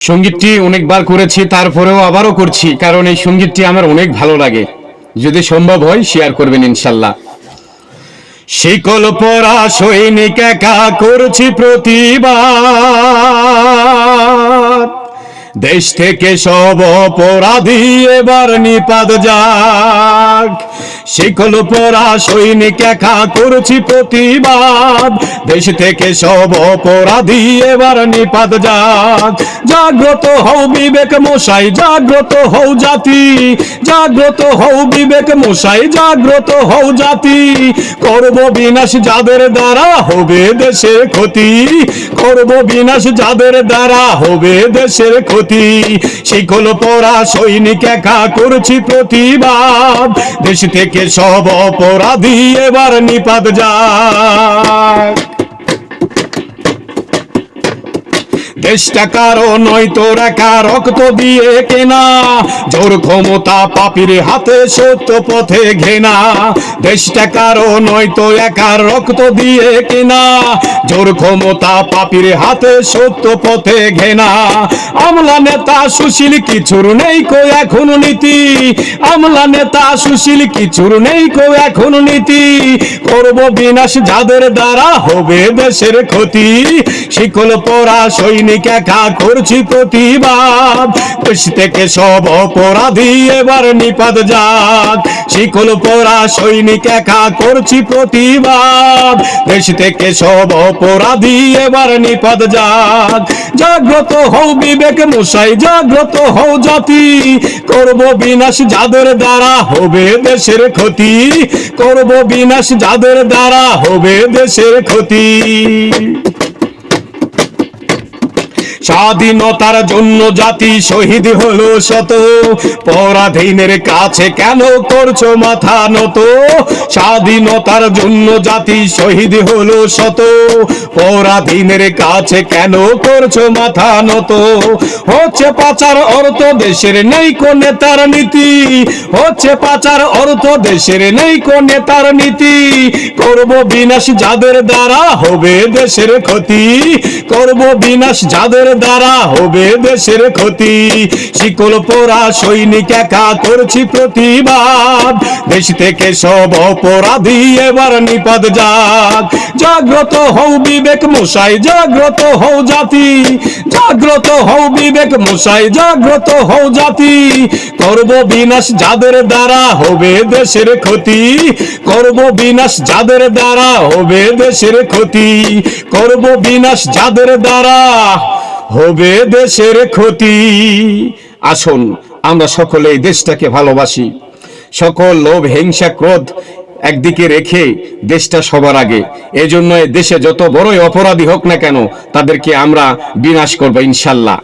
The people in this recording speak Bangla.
সঙ্গীতটি অনেকবার করেছি, তারপরেও আবারও করছি, কারণ এই সঙ্গীতটি আমার অনেক ভালো লাগে। যদি সম্ভব হয় শেয়ার করবেন ইনশাল্লাহ। শিকল পরা সৈনিক একা করছি প্রতিবাদ দেশ থেকে সব অপরাধী এবার নিপাদ যাক। শিকল পরা সৈনিক একা করছি প্রতিবাদ। দেশ থেকে সব অপরাধী এবার নিপাদ যাক। জাগ্রত হও বিবেক মশাই, জাগ্রত হও জাতি। জাগ্রত হও বিবেক মশাই, জাগ্রত হও জাতি। করব বিনাশ যাদের দ্বারা হবে দেশের ক্ষতি। করব বিনাশ যাদের দ্বারা হবে দেশের ক্ষতি। শিকল পরা সৈনিক একা করছি প্রতিবাদ। দেশ থেকে সব অপরাধী এবার নিপাত যায়। দেশটা কারও নয় তোর রক্ত দিয়ে কেনা। জোর ক্ষমতা পাপির হাতে সত্য পথে ঘেনা। দেশটা কারও নয় তো রক্ত দিয়ে কেনা। জোর ক্ষমতা পাপির হাতে সত্য পথে ঘেনা। আমলা নেতা সুশীল কিছুর নেই কো এখন নীতি। আমলা নেতা সুশীল কিছুর নেই কো এখন নীতি। করব বিনাশ যাদের দ্বারা হবে দেশের ক্ষতি। শিকল পরা সৈনিক একা করছি প্রতিবাদ। দেশ থেকে সব অপরাধী এবার নিপাত যাক শিকল পরা সৈনিক একা করছি প্রতিবাদ। দেশ থেকে সব অপরাধী এবার নিপাত যাক জাগ্রত হও বিবেক মশাই, জাগ্রত হও জাতি। করব বিনাশ যাদের দ্বারা হবে দেশের ক্ষতি। করব বিনাশ যাদের দ্বারা হবে দেশের ক্ষতি। স্বাধীনতার জন্য জাতি শহীদ হলো শত। পরাধীনের কাছে কেন করছ মাথা নত? স্বাধীনতার জন্য জাতি শহীদ হলো শত। পরাধীনের কাছে কেন করছ মাথা নত? হচ্ছে পাচার অর্থ দেশের নেই কোন নেতার নীতি। হচ্ছে পাচার অর্থ দেশের নেই কোন নেতার নীতি। করব বিনাশ যাদের দ্বারা হবে দেশের ক্ষতি। করব বিনাশ যাদের দ্বারা হবে দেশের ক্ষতি। শিকল পোড়া সৈনিক একা করছি প্রতিবাদ। দেশ থেকে সব অপরাধী এবার নিপাত যাক। জাগ্রত হও বিবেক মশাই, জাগ্রত হও জাতি। জাগ্রত হও বিবেক মশাই, জাগ্রত হও জাতি। করব বিনাশ যাদের দ্বারা হবে দেশের ক্ষতি। করব বিনাশ যাদের দ্বারা হবে দেশের ক্ষতি। করব বিনাশ যাদের দ্বারা হবে দেশের ক্ষতি। আসুন, আমরা সকলে এই দেশটাকে ভালোবাসি। সকল লোভ, হিংসা, ক্রোধ একদিকে রেখে দেশটা সবার আগে। এজন্য জন্য দেশে যত বড়ই অপরাধী হোক না কেন, তাদেরকে আমরা বিনাশ করব ইনশাল্লাহ।